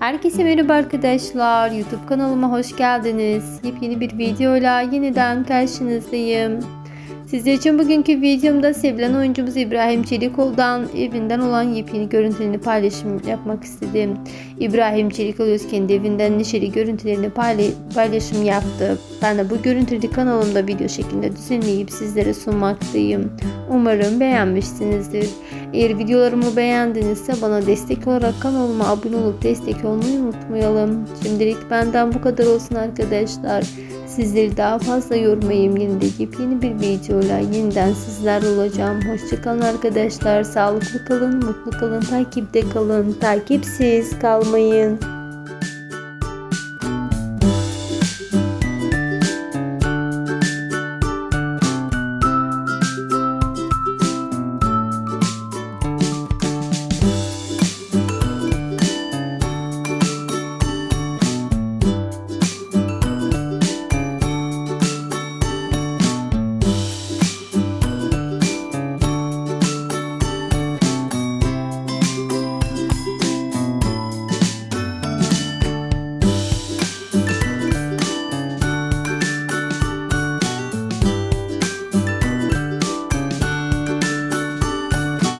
Herkese merhaba arkadaşlar. YouTube kanalıma hoş geldiniz. Yepyeni bir videoyla yeniden karşınızdayım. Sizler için bugünkü videomda sevilen oyuncumuz İbrahim Çelikoğlu'dan evinden olan yepyeni görüntülerini paylaşım yapmak istedim. İbrahim Çelikoğlu kendi evinden neşeli görüntülerini payla- paylaşım yaptı. Ben de bu görüntüleri kanalımda video şeklinde düzenleyip sizlere sunmaktayım. Umarım beğenmişsinizdir. Eğer videolarımı beğendinizse bana destek olarak kanalıma abone olup destek olmayı unutmayalım. Şimdilik benden bu kadar olsun arkadaşlar. Sizleri daha fazla yormayayım. Yine de yepyeni bir videoyla yeniden sizler olacağım. Hoşçakalın arkadaşlar. Sağlıklı kalın, mutlu kalın, takipte kalın. Takipsiz kalmayın.